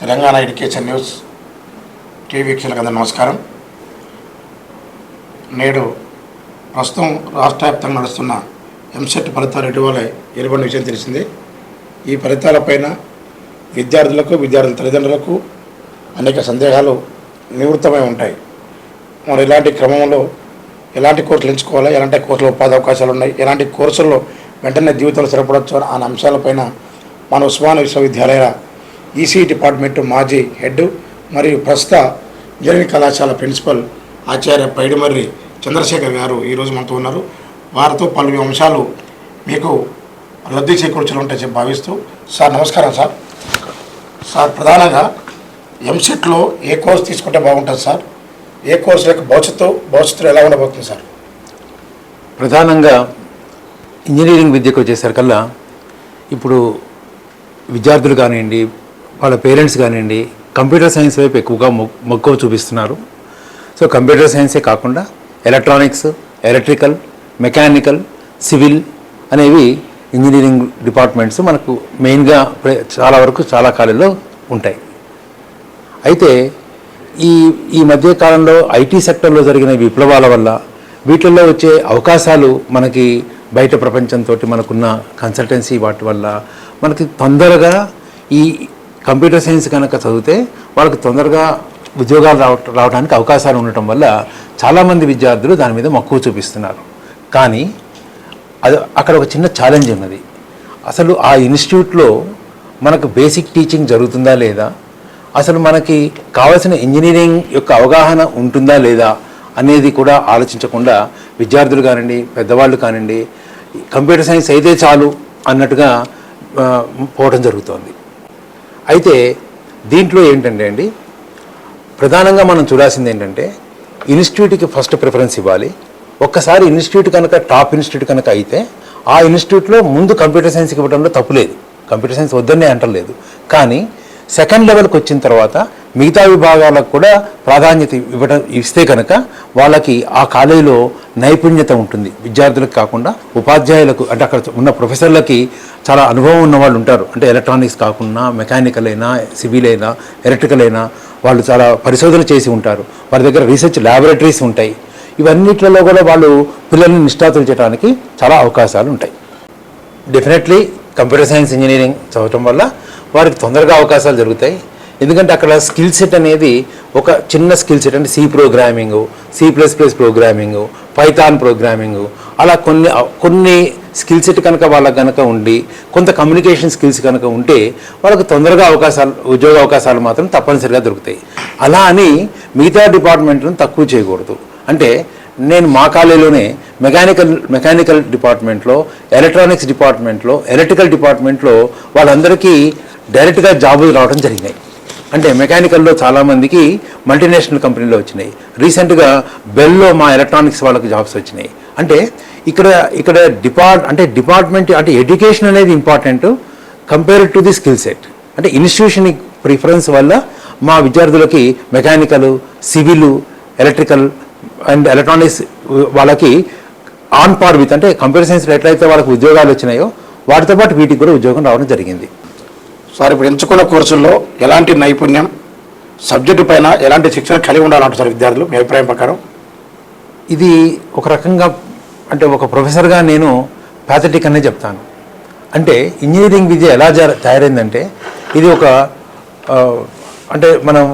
Telangana education news TV వీక్షకులకు అందరూ నమస్కారం. నేడు ప్రస్తుతం రాష్ట్ర వ్యాప్తంగా నడుస్తున్న ఎంసెట్ ఫలితాలు ఇటీవల వెలువడిన విషయం తెలిసింది. ఈ ఫలితాలపైన విద్యార్థులకు విద్యార్థుల తల్లిదండ్రులకు అనేక సందేహాలు నివృత్తమై ఉంటాయి. మరి ఇలాంటి క్రమంలో ఎలాంటి కోర్సులు ఎంచుకోవాలి ఎలాంటి కోర్సులో ఉపాధి అవకాశాలు ఉన్నాయి ఎలాంటి కోర్సుల్లో వెంటనే జీవితంలో స్థిరపడవచ్చు అనే అంశాలపైన మన ఉస్మాన్ విశ్వవిద్యాలయ ఈసీ డిపార్ట్మెంట్ మాజీ హెడ్ మరియు ప్రస్తుత ఇంజనీరింగ్ కళాశాల ప్రిన్సిపల్ ఆచార్య పైడిమర్రి చంద్రశేఖర్ గారు ఈరోజు మనతో ఉన్నారు. వారితో పలు అంశాలు మీకు లబ్ధి చేకూర్చలు ఉంటాయని భావిస్తూ సార్ నమస్కారం సార్. సార్ ప్రధానంగా ఎంసెట్లో ఏ కోర్స్ తీసుకుంటే బాగుంటుంది సార్? ఏ కోర్సు యొక్క భవిష్యత్తు భవిష్యత్తులో ఎలా ఉండబోతుంది సార్? ప్రధానంగా ఇంజనీరింగ్ విద్యకు వచ్చేసరికల్లా ఇప్పుడు విద్యార్థులు కానివ్వండి వాళ్ళ పేరెంట్స్ కానివ్వండి కంప్యూటర్ సైన్స్ వైపు ఎక్కువగా మొ- మక్కువ చూపిస్తున్నారు. సో కంప్యూటర్ సైన్సే కాకుండా ఎలక్ట్రానిక్స్ ఎలక్ట్రికల్ మెకానికల్ సివిల్ అనేవి ఇంజనీరింగ్ డిపార్ట్మెంట్స్ మనకు మెయిన్గా చాలా వరకు చాలా కాలేజీలో ఉంటాయి. అయితే ఈ ఈ మధ్య కాలంలో ఐటీ సెక్టర్లో జరిగిన విప్లవాల వల్ల వీటిల్లో వచ్చే అవకాశాలు మనకి బయట ప్రపంచంతో మనకున్న కన్సల్టెన్సీ వాటి వల్ల మనకి తొందరగా ఈ కంప్యూటర్ సైన్స్ కనుక చదివితే వాళ్ళకి తొందరగా ఉద్యోగాలు రావ రావడానికి అవకాశాలు ఉండటం వల్ల చాలామంది విద్యార్థులు దాని మీద మక్కువ చూపిస్తున్నారు. కానీ అది అక్కడ ఒక చిన్న ఛాలెంజ్ ఉన్నది. అసలు ఆ ఇన్స్టిట్యూట్లో మనకు బేసిక్ టీచింగ్ జరుగుతుందా లేదా? అసలు మనకి కావాల్సిన ఇంజనీరింగ్ యొక్క అవగాహన ఉంటుందా లేదా అనేది కూడా ఆలోచించకుండా విద్యార్థులు కానివ్వండి పెద్దవాళ్ళు కానివ్వండి కంప్యూటర్ సైన్స్ అయితే చాలు అన్నట్టుగా పోవడం జరుగుతోంది. అయితే దీంట్లో ఏంటంటే అండి ప్రధానంగా మనం చూడాల్సింది ఏంటంటే ఇన్స్టిట్యూట్కి ఫస్ట్ ప్రిఫరెన్స్ ఇవ్వాలి. ఒక్కసారి ఇన్స్టిట్యూట్ కనుక టాప్ ఇన్స్టిట్యూట్ కనుక అయితే ఆ ఇన్స్టిట్యూట్లో ముందు కంప్యూటర్ సైన్స్కి ఇవ్వడంలో తప్పు లేదు. కంప్యూటర్ సైన్స్ వద్దనే అంటలేదు కానీ సెకండ్ లెవెల్కి వచ్చిన తర్వాత మిగతా విభాగాలకు కూడా ప్రాధాన్యత ఇవ్వడం ఇస్తే కనుక వాళ్ళకి ఆ కాలేజీలో నైపుణ్యత ఉంటుంది. విద్యార్థులకు కాకుండా ఉపాధ్యాయులకు అంటే అక్కడ ఉన్న ప్రొఫెసర్లకి చాలా అనుభవం ఉన్న వాళ్ళు ఉంటారు. అంటే ఎలక్ట్రానిక్స్ కాకుండా మెకానికల్ అయినా సివిల్ అయినా ఎలక్ట్రికల్ అయినా వాళ్ళు చాలా పరిశోధన చేసి ఉంటారు. వారి దగ్గర రీసెర్చ్ ల్యాబొరేటరీస్ ఉంటాయి. ఇవన్నిట్లలో కూడా వాళ్ళు పిల్లల్ని నిష్ఠాతులు చేయడానికి చాలా అవకాశాలు ఉంటాయి. డెఫినెట్లీ కంప్యూటర్ సైన్స్ ఇంజనీరింగ్ చదవటం వల్ల వారికి తొందరగా అవకాశాలు జరుగుతాయి. ఎందుకంటే అక్కడ స్కిల్ సెట్ అనేది ఒక చిన్న స్కిల్ సెట్ అంటే C programming C plus plus programming Python programming అలా కొన్ని కొన్ని స్కిల్ సెట్ కనుక వాళ్ళకి కనుక ఉండి కొంత కమ్యూనికేషన్ స్కిల్స్ కనుక ఉంటే వాళ్ళకి తొందరగా అవకాశాలు ఉద్యోగ అవకాశాలు మాత్రం తప్పనిసరిగా దొరుకుతాయి. అలా అని మిగతా డిపార్ట్మెంట్లను తక్కువ చేయకూడదు. అంటే నేను మా కాలేజీలోనే మెకానికల్ మెకానికల్ డిపార్ట్మెంట్లో ఎలక్ట్రానిక్స్ డిపార్ట్మెంట్లో ఎలక్ట్రికల్ డిపార్ట్మెంట్లో వాళ్ళందరికీ డైరెక్ట్గా జాబులు రావడం జరిగినాయి. అంటే మెకానికల్లో చాలామందికి మల్టీనేషనల్ కంపెనీలో వచ్చినాయి. రీసెంట్గా బెల్లో మా ఎలక్ట్రానిక్స్ వాళ్ళకి జాబ్స్ వచ్చినాయి. అంటే ఇక్కడ ఇక్కడ డిపార్ట్ అంటే డిపార్ట్మెంట్ అంటే ఎడ్యుకేషన్ అనేది important compare to the skill set. అంటే ఇన్స్టిట్యూషన్ ప్రిఫరెన్స్ వల్ల మా విద్యార్థులకి mechanical civil electrical and electronics వాళ్ళకి ఆన్ పార్ విత్ అంటే కంప్యూటర్ సైన్స్ ఎట్లయితే వాళ్ళకి ఉద్యోగాలు వచ్చినాయో వాటితో పాటు వీటికి కూడా ఉద్యోగం రావడం జరిగింది. సార్ ఇప్పుడు ఎంచుకున్న కోర్సుల్లో ఎలాంటి నైపుణ్యం సబ్జెక్టు పైన ఎలాంటి శిక్షణ కలిగి ఉండాలంటారు సార్ విద్యార్థులు? మీ అభిప్రాయం ప్రకారం? ఇది ఒక రకంగా అంటే ఒక ప్రొఫెసర్గా నేను ప్యాథటిక్ అనే చెప్తాను. అంటే ఇంజనీరింగ్ విద్య ఎలా తయారైందంటే ఇది ఒక అంటే మనం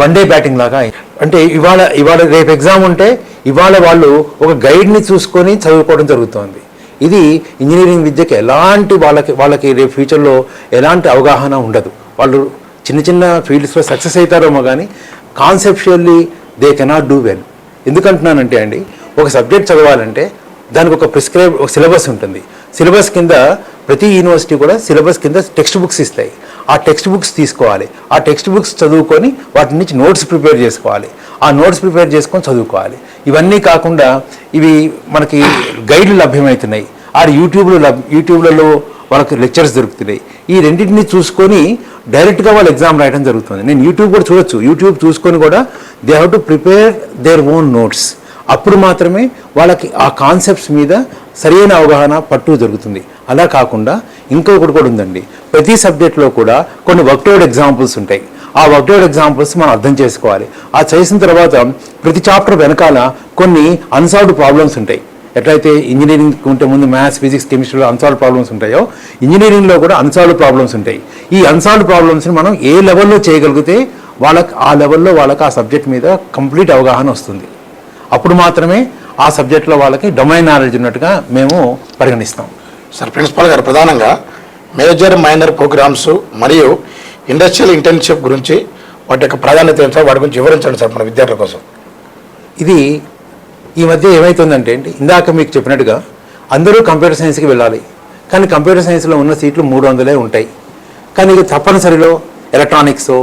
వన్ డే బ్యాటింగ్ లాగా అంటే ఇవాళ ఇవాళ రేపు ఎగ్జామ్ ఉంటే ఇవాళ వాళ్ళు ఒక గైడ్ని చూసుకొని చదువుకోవడం జరుగుతోంది. ఇది ఇంజనీరింగ్ విద్యకి ఎలాంటి వాళ్ళకి వాళ్ళకి రేపు ఫ్యూచర్లో ఎలాంటి అవగాహన ఉండదు. వాళ్ళు చిన్న చిన్న ఫీల్డ్స్లో సక్సెస్ అవుతారేమో కానీ conceptually they cannot do well. ఎందుకంటున్నానంటే అండి ఒక సబ్జెక్ట్ చదవాలంటే దానికి ఒక ప్రిస్క్రైబ్ ఒక సిలబస్ ఉంటుంది. సిలబస్ కింద ప్రతి యూనివర్సిటీ కూడా సిలబస్ కింద టెక్స్ట్ బుక్స్ ఇస్తాయి. ఆ టెక్స్ట్ బుక్స్ తీసుకోవాలి. ఆ టెక్స్ట్ బుక్స్ చదువుకొని వాటి నుంచి నోట్స్ ప్రిపేర్ చేసుకోవాలి. ఆ నోట్స్ ప్రిపేర్ చేసుకొని చదువుకోవాలి. ఇవన్నీ కాకుండా ఇవి మనకి గైడ్లు లభ్యమవుతున్నాయి. ఆ యూట్యూబ్లో యూట్యూబ్లలో వాళ్ళకి లెక్చర్స్ దొరుకుతున్నాయి. ఈ రెండింటిని చూసుకొని డైరెక్ట్గా వాళ్ళు ఎగ్జామ్ రాయడం జరుగుతుంది. నేను యూట్యూబ్ కూడా చూడొచ్చు. యూట్యూబ్ చూసుకొని కూడా they have to prepare their own notes. అప్పుడు మాత్రమే వాళ్ళకి ఆ కాన్సెప్ట్స్ మీద సరైన అవగాహన పట్టు జరుగుతుంది అలా కాకుండా ఇంకొకటి కూడా ఉందండి. ప్రతి సబ్జెక్ట్లో కూడా కొన్ని వర్క్అవుట్ ఎగ్జాంపుల్స్ ఉంటాయి. ఆ వర్క్అవుట్ ఎగ్జాంపుల్స్ మనం అర్థం చేసుకోవాలి. ఆ చేసిన తర్వాత ప్రతి చాప్టర్ వెనకాల కొన్ని అన్సాల్వ్డ్ ప్రాబ్లమ్స్ ఉంటాయి. ఎట్లయితే ఇంజనీరింగ్ ఉంటే ముందు మ్యాథ్స్ ఫిజిక్స్ కెమిస్ట్రీలో అన్సాల్వ్ ప్రాబ్లమ్స్ ఉంటాయో ఇంజనీరింగ్లో కూడా అన్సాల్వ్ ప్రాబ్లమ్స్ ఉంటాయి. ఈ అన్సాల్వ్ ప్రాబ్లమ్స్ని మనం ఏ లెవెల్లో చేయగలిగితే వాళ్ళకి ఆ లెవెల్లో వాళ్ళకి ఆ సబ్జెక్ట్ మీద కంప్లీట్ అవగాహన వస్తుంది. అప్పుడు మాత్రమే ఆ సబ్జెక్ట్లో వాళ్ళకి డొమైన్ నాలెడ్జ్ ఉన్నట్టుగా మేము పరిగణిస్తాం. సార్ ప్రిన్సిపాల్ గారు ప్రధానంగా మేజర్ మైనర్ ప్రోగ్రామ్స్ మరియు ఇండస్ట్రియల్ ఇంటర్న్షిప్ గురించి వాటి యొక్క ప్రాధాన్యత ఏంటో వాటి గురించి వివరించండి సార్ మన విద్యార్థుల కోసం. ఇది ఈ మధ్య ఏమవుతుందంటే ఇందాక మీకు చెప్పినట్టుగా అందరూ కంప్యూటర్ సైన్స్కి వెళ్ళాలి. కానీ కంప్యూటర్ సైన్స్లో ఉన్న సీట్లు మూడు వందలే ఉంటాయి. కానీ ఇక తప్పనిసరిలో ఎలక్ట్రానిక్స్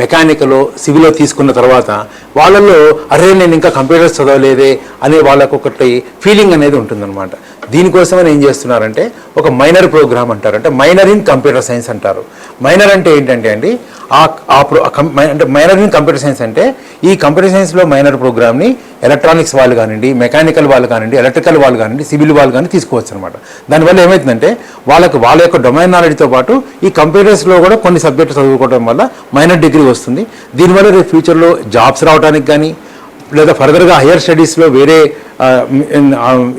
మెకానికలో సివిలో తీసుకున్న తర్వాత వాళ్ళల్లో అరే నేను ఇంకా కంప్యూటర్స్ చదవలేదే అనే వాళ్ళకొకటి ఫీలింగ్ అనేది ఉంటుందన్నమాట. దీనికోసమని ఏం చేస్తున్నారంటే ఒక మైనర్ ప్రోగ్రామ్ అంటారు అంటే మైనర్ ఇన్ కంప్యూటర్ సైన్స్ అంటారు. మైనర్ అంటే ఏంటంటే అండి ఆ ఆ ప్రో కం- అంటే మైనర్ ఇన్ కంప్యూటర్ సైన్స్ అంటే ఈ కంప్యూటర్ సైన్స్లో మైనర్ ప్రోగ్రామ్ని ఎలక్ట్రానిక్స్ వాళ్ళు కానివ్వండి మెకానికల్ వాళ్ళు కానివ్వండి ఎలక్ట్రికల్ వాళ్ళు కానివ్వండి సివిల్ వాళ్ళు కానీ తీసుకోవచ్చు అనమాట దానివల్ల ఏమవుతుందంటే వాళ్ళకి వాళ్ళ యొక్క డొమైన్ నాలెడ్జ్తో పాటు ఈ కంప్యూటర్స్లో కూడా కొన్ని సబ్జెక్టులు చదువుకోవడం వల్ల మైనర్ డిగ్రీ వస్తుంది. దీనివల్ల రేపు ఫ్యూచర్లో జాబ్స్ రావడానికి కానీ లేదా ఫర్దర్గా హయ్యర్ స్టడీస్లో వేరే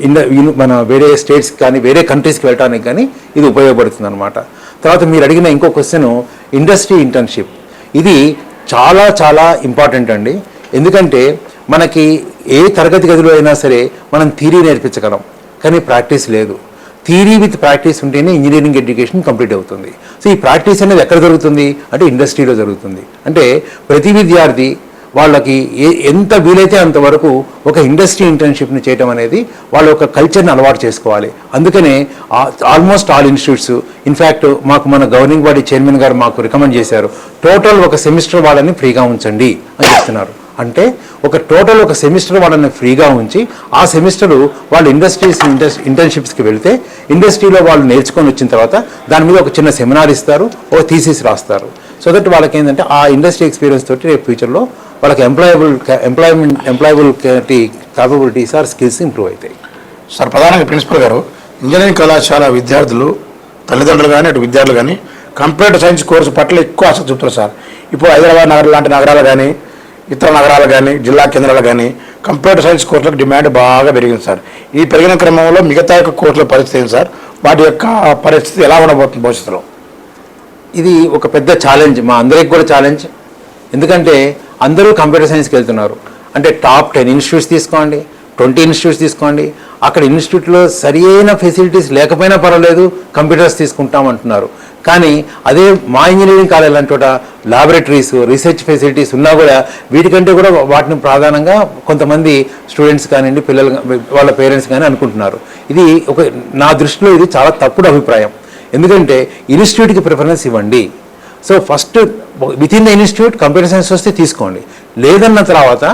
ఇన్- మన వేరే స్టేట్స్కి కానీ వేరే కంట్రీస్కి వెళ్ళడానికి కానీ ఇది ఉపయోగపడుతుంది అనమాట తర్వాత మీరు అడిగిన ఇంకో క్వశ్చన్ ఇండస్ట్రీ ఇంటర్న్షిప్ ఇది చాలా చాలా ఇంపార్టెంట్ అండి. ఎందుకంటే మనకి ఏ తరగతి గదిలో అయినా సరే మనం థీరీ నేర్పించగలం. కానీ ప్రాక్టీస్ లేదు. థీరీ విత్ ప్రాక్టీస్ ఉంటేనే ఇంజనీరింగ్ ఎడ్యుకేషన్ కంప్లీట్ అవుతుంది. సో ఈ ప్రాక్టీస్ అనేది ఎక్కడ జరుగుతుంది? అంటే ఇండస్ట్రీలో జరుగుతుంది. అంటే ప్రతి విద్యార్థి వాళ్ళకి ఏ ఎంత వీలైతే అంతవరకు ఒక ఇండస్ట్రీ ఇంటర్న్షిప్ని చేయడం అనేది వాళ్ళ ఒక కల్చర్ని అలవాటు చేసుకోవాలి. అందుకనే ఆల్మోస్ట్ ఆల్ ఇన్స్టిట్యూట్స్ ఇన్ఫ్యాక్ట్ మాకు మన గవర్నింగ్ బాడీ చైర్మన్ గారు మాకు రికమెండ్ చేశారు టోటల్ ఒక సెమిస్టర్ వాళ్ళని ఫ్రీగా ఉంచండి అని చెప్తున్నారు. అంటే ఒక టోటల్ ఒక సెమిస్టర్ వాళ్ళని ఫ్రీగా ఉంచి ఆ సెమిస్టర్ వాళ్ళు ఇండస్ట్రీస్ ఇంటర్న్షిప్స్కి వెళితే ఇండస్ట్రీలో వాళ్ళు నేర్చుకొని వచ్చిన తర్వాత దాని మీద ఒక చిన్న సెమినార్ ఇస్తారు ఒక థీసిస్ రాస్తారు. సో దట్ వాళ్ళకి ఏంటంటే ఆ ఇండస్ట్రీ ఎక్స్పీరియన్స్ తోటి రేపు ఫ్యూచర్లో వాళ్ళకి employable employment employable capabilities or skills improve అవుతాయి. సార్ ప్రధానంగా ప్రిన్సిపల్ గారు ఇంజనీరింగ్ కళాశాల విద్యార్థులు తల్లిదండ్రులు కానీ అటు విద్యార్థులు కానీ కంప్యూటర్ సైన్స్ కోర్సు పట్ల ఎక్కువ ఆసక్తి చూపుతారు సార్. ఇప్పుడు హైదరాబాద్ నగరం లాంటి నగరాలు కానీ ఇతర నగరాలు కానీ జిల్లా కేంద్రాలు కానీ కంప్యూటర్ సైన్స్ కోర్సులకు డిమాండ్ బాగా పెరిగింది సార్. ఈ పెరిగిన క్రమంలో మిగతా యొక్క కోర్సుల పరిస్థితి ఏంటి సార్? వాటి యొక్క పరిస్థితి ఎలా ఉండబోతుంది భవిష్యత్తులో? ఇది ఒక పెద్ద ఛాలెంజ్ మా అందరికి కూడా ఛాలెంజ్ ఎందుకంటే అందరూ కంప్యూటర్ సైన్స్కి వెళ్తున్నారు. అంటే టాప్ టెన్ ఇన్స్టిట్యూట్స్ తీసుకోండి ట్వంటీ ఇన్స్టిట్యూట్స్ తీసుకోండి అక్కడ ఇన్స్టిట్యూట్లో సరి అయిన ఫెసిలిటీస్ లేకపోయినా పర్వాలేదు కంప్యూటర్స్ తీసుకుంటాం అంటున్నారు కానీ అదే మా ఇంజనీరింగ్ కాలేజ్ లాంటి చోట ల్యాబొరేటరీస్ రీసెర్చ్ ఫెసిలిటీస్ ఉన్నా కూడా వీటికంటే కూడా వాటిని ప్రధానంగా కొంతమంది స్టూడెంట్స్ కానివ్వండి పిల్లలు వాళ్ళ పేరెంట్స్ కానీ అనుకుంటున్నారు. ఇది ఒక నా దృష్టిలో ఇది చాలా తప్పుడు అభిప్రాయం. ఎందుకంటే ఇన్స్టిట్యూట్కి ప్రిఫరెన్స్ ఇవ్వండి. So first within the institute computer science వస్తే తీసుకోండి. లేదన్న తర్వాత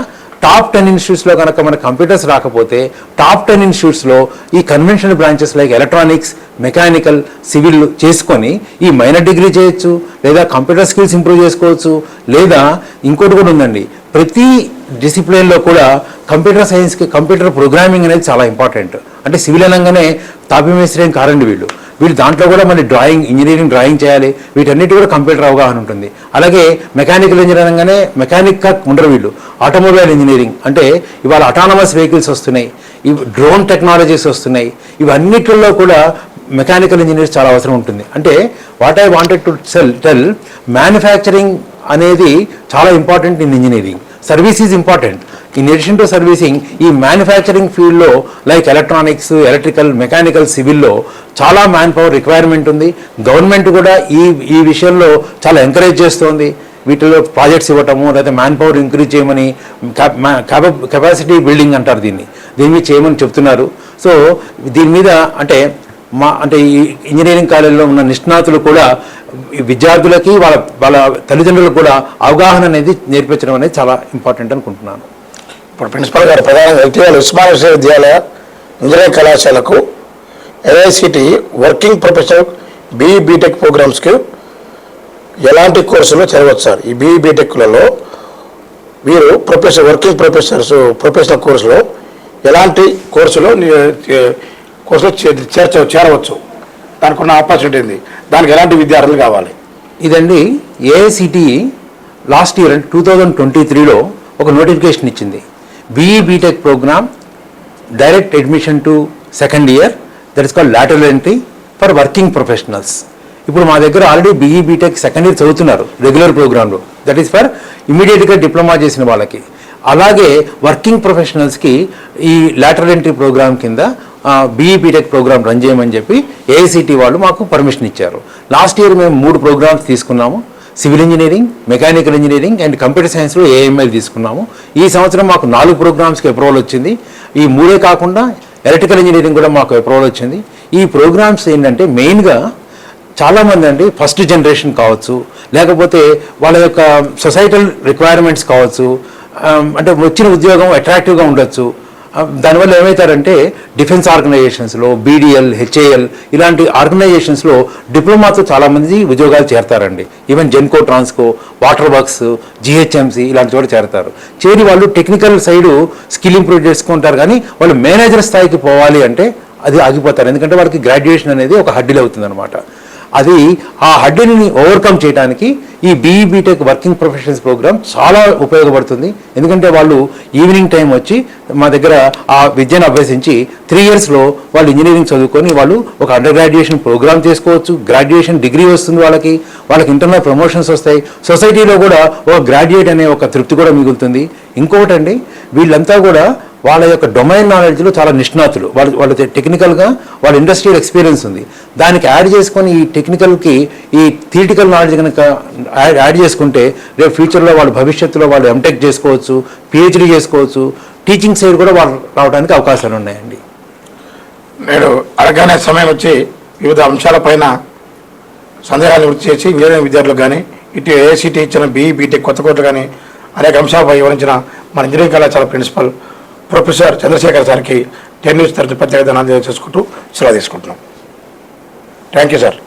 టాప్ టెన్ ఇన్స్టిట్యూట్స్లో కనుక మన కంప్యూటర్స్ రాకపోతే టాప్ టెన్ ఇన్స్టిట్యూట్స్లో ఈ conventional branches like electronics mechanical civil చేసుకొని ఈ మైనర్ డిగ్రీ చేయొచ్చు లేదా కంప్యూటర్ స్కిల్స్ ఇంప్రూవ్ చేసుకోవచ్చు లేదా ఇంకోటి కూడా ఉందండి. ప్రతి డిసిప్లిన్లో కూడా కంప్యూటర్ సైన్స్కి కంప్యూటర్ ప్రోగ్రామింగ్ అనేది చాలా ఇంపార్టెంట్ అంటే సివిల్ అనగానే తాపిమేశ్రేం కారండి వీళ్ళు. వీళ్ళు దాంట్లో కూడా మళ్ళీ డ్రాయింగ్ ఇంజనీరింగ్ డ్రాయింగ్ చేయాలి. వీటన్నిటి కూడా కంప్యూటర్ అవగాహన ఉంటుంది. అలాగే మెకానికల్ ఇంజనీర్ అనగానే మెకానిక్గా ఉండరు వీళ్ళు. ఆటోమొబైల్ ఇంజనీరింగ్ అంటే ఇవాళ అటానమస్ వెహికల్స్ వస్తున్నాయి. ఇవి డ్రోన్ టెక్నాలజీస్ వస్తున్నాయి. ఇవన్నిటిలో కూడా మెకానికల్ ఇంజనీర్స్ చాలా అవసరం ఉంటుంది. అంటే what I wanted to sell tell manufacturing అనేది చాలా important in engineering service is important in addition to servicing ఈ మ్యానుఫ్యాక్చరింగ్ ఫీల్డ్లో లైక్ ఎలక్ట్రానిక్స్ ఎలక్ట్రికల్ మెకానికల్ సివిల్లో చాలా మ్యాన్ పవర్ రిక్వైర్మెంట్ ఉంది. గవర్నమెంట్ కూడా ఈ ఈ విషయంలో చాలా ఎంకరేజ్ చేస్తోంది. వీటిలో ప్రాజెక్ట్స్ ఇవ్వటము లేదా మ్యాన్ పవర్ ఇంక్రీజ్ చేయమని కెపాసిటీ బిల్డింగ్ అంటారు దీన్ని. దీని మీద చేయమని చెప్తున్నారు. సో దీని మీద అంటే మా అంటే ఈ ఇంజనీరింగ్ కాలేజీలో ఉన్న నిష్ణాతులు కూడా విద్యార్థులకి వాళ్ళ వాళ్ళ తల్లిదండ్రులకు కూడా అవగాహన అనేది నేర్పించడం అనేది చాలా ఇంపార్టెంట్ అనుకుంటున్నాను. ఇప్పుడు ప్రిన్సిపల్ గారు ప్రధానంగా ఇటీవల ఉస్మాన్ విశ్వవిద్యాలయ ఇంజనీరింగ్ కళాశాలకు AICTE working professional BE BTech ప్రోగ్రామ్స్కి ఎలాంటి కోర్సులు చదవచ్చు సార్? ఈ బీఈ బీటెక్లలో వీరు ప్రొఫెసర్ వర్కింగ్ ప్రొఫెసర్స్ ప్రొఫెషనల్ కోర్సులో ఎలాంటి కోర్సులో కోర్సులో చేర్చ చేరవచ్చు. దానికి ఉన్న ఆపర్చునిటీ ఉంది దానికి ఎలాంటి విద్యార్థులు కావాలి? ఇదండి AICTE last year two thousand twenty త్రీలో ఒక నోటిఫికేషన్ ఇచ్చింది. BE BTech program direct admission to second year that is called lateral entry for working professionals ఇప్పుడు మా దగ్గర already BE BTech second year చదువుతున్నారు రెగ్యులర్ ప్రోగ్రాంలో దట్ ఈస్ ఫర్ ఇమీడియట్గా diploma చేసిన వాళ్ళకి. అలాగే వర్కింగ్ ప్రొఫెషనల్స్కి ఈ లాటరల్ ఎంట్రీ ప్రోగ్రామ్ కింద బీఈ బీటెక్ ప్రోగ్రామ్ రన్ చేయమని చెప్పి ఏఐసిటి వాళ్ళు మాకు పర్మిషన్ ఇచ్చారు. లాస్ట్ ఇయర్ మేము మూడు ప్రోగ్రామ్స్ తీసుకున్నాము. Civil engineering mechanical engineering and computer సైన్స్లో ఏఎంఎల్ తీసుకున్నాము. ఈ సంవత్సరం మాకు నాలుగు ప్రోగ్రామ్స్కి అప్రూవల్ వచ్చింది. ఈ మూడే కాకుండా ఎలక్ట్రికల్ ఇంజనీరింగ్ కూడా మాకు అప్రూవల్ వచ్చింది. ఈ ప్రోగ్రామ్స్ ఏంటంటే మెయిన్గా చాలామంది అండి ఫస్ట్ జనరేషన్ కావచ్చు లేకపోతే వాళ్ళ యొక్క సొసైటల్ రిక్వైర్మెంట్స్ కావచ్చు అంటే వచ్చిన ఉద్యోగం అట్రాక్టివ్గా ఉండొచ్చు. దానివల్ల ఏమవుతారంటే డిఫెన్స్ ఆర్గనైజేషన్స్లో బీడీఎల్ హెచ్ఏఎల్ ఇలాంటి ఆర్గనైజేషన్స్లో డిప్లొమాతో చాలామంది ఉద్యోగాలు చేరతారండి. Even Genco Transco water works GHMC ఇలాంటి చోట చేరతారు. చేరి వాళ్ళు టెక్నికల్ సైడు స్కిల్ ఇంప్రూవ్ చేసుకుంటారు కానీ వాళ్ళు మేనేజర్ స్థాయికి పోవాలి అంటే అది ఆగిపోతారు. ఎందుకంటే వాళ్ళకి గ్రాడ్యుయేషన్ అనేది ఒక హడ్డీలు అవుతుంది అది ఆ హడ్డీని ఓవర్కమ్ చేయడానికి ఈ BE B Tech working professionals programme చాలా ఉపయోగపడుతుంది. ఎందుకంటే వాళ్ళు ఈవినింగ్ టైం వచ్చి మా దగ్గర ఆ విద్యను అభ్యసించి త్రీ ఇయర్స్లో వాళ్ళు ఇంజనీరింగ్ చదువుకొని వాళ్ళు ఒక అండర్ గ్రాడ్యుయేషన్ ప్రోగ్రామ్ చేసుకోవచ్చు. గ్రాడ్యుయేషన్ డిగ్రీ వస్తుంది వాళ్ళకి. వాళ్ళకి ఇంటర్నల్ ప్రమోషన్స్ వస్తాయి. సొసైటీలో కూడా ఒక గ్రాడ్యుయేట్ అనే ఒక తృప్తి కూడా మిగులుతుంది. ఇంకొకటండి వీళ్ళంతా కూడా వాళ్ళ యొక్క డొమైన్ నాలెడ్జ్లో చాలా నిష్ణాతులు. వాళ్ళు వాళ్ళ టెక్నికల్గా వాళ్ళ ఇండస్ట్రియల్ ఎక్స్పీరియన్స్ ఉంది. దానికి యాడ్ చేసుకొని ఈ టెక్నికల్కి ఈ థియటికల్ నాలెడ్జ్ కనుక యాడ్ యాడ్ చేసుకుంటే రేపు ఫ్యూచర్లో వాళ్ళు భవిష్యత్తులో వాళ్ళు ఎంటెక్ చేసుకోవచ్చు పిహెచ్డి చేసుకోవచ్చు టీచింగ్ సైడ్ కూడా వాళ్ళు రావడానికి అవకాశాలు ఉన్నాయండి. నేడు అడగానే సమయం వచ్చి వివిధ అంశాలపైన సందేహాలు వృత్తి చేసి వేరే విద్యార్థులకు కానీ ఇటు ఏసీటీ ఇచ్చిన బీఈ బీటెక్ కొత్త కోట్లు కానీ అనేక అంశాలపై వివరించిన మన ఇంజనీరింగ్ కళాశాల ప్రిన్సిపల్ ప్రొఫెసర్ చంద్రశేఖర్ సార్కి టెన్ న్యూస్ తరఫు ప్రత్యేక ధనాలు చేసుకుంటూ సెలవు తీసుకుంటున్నాం. Thank you sir.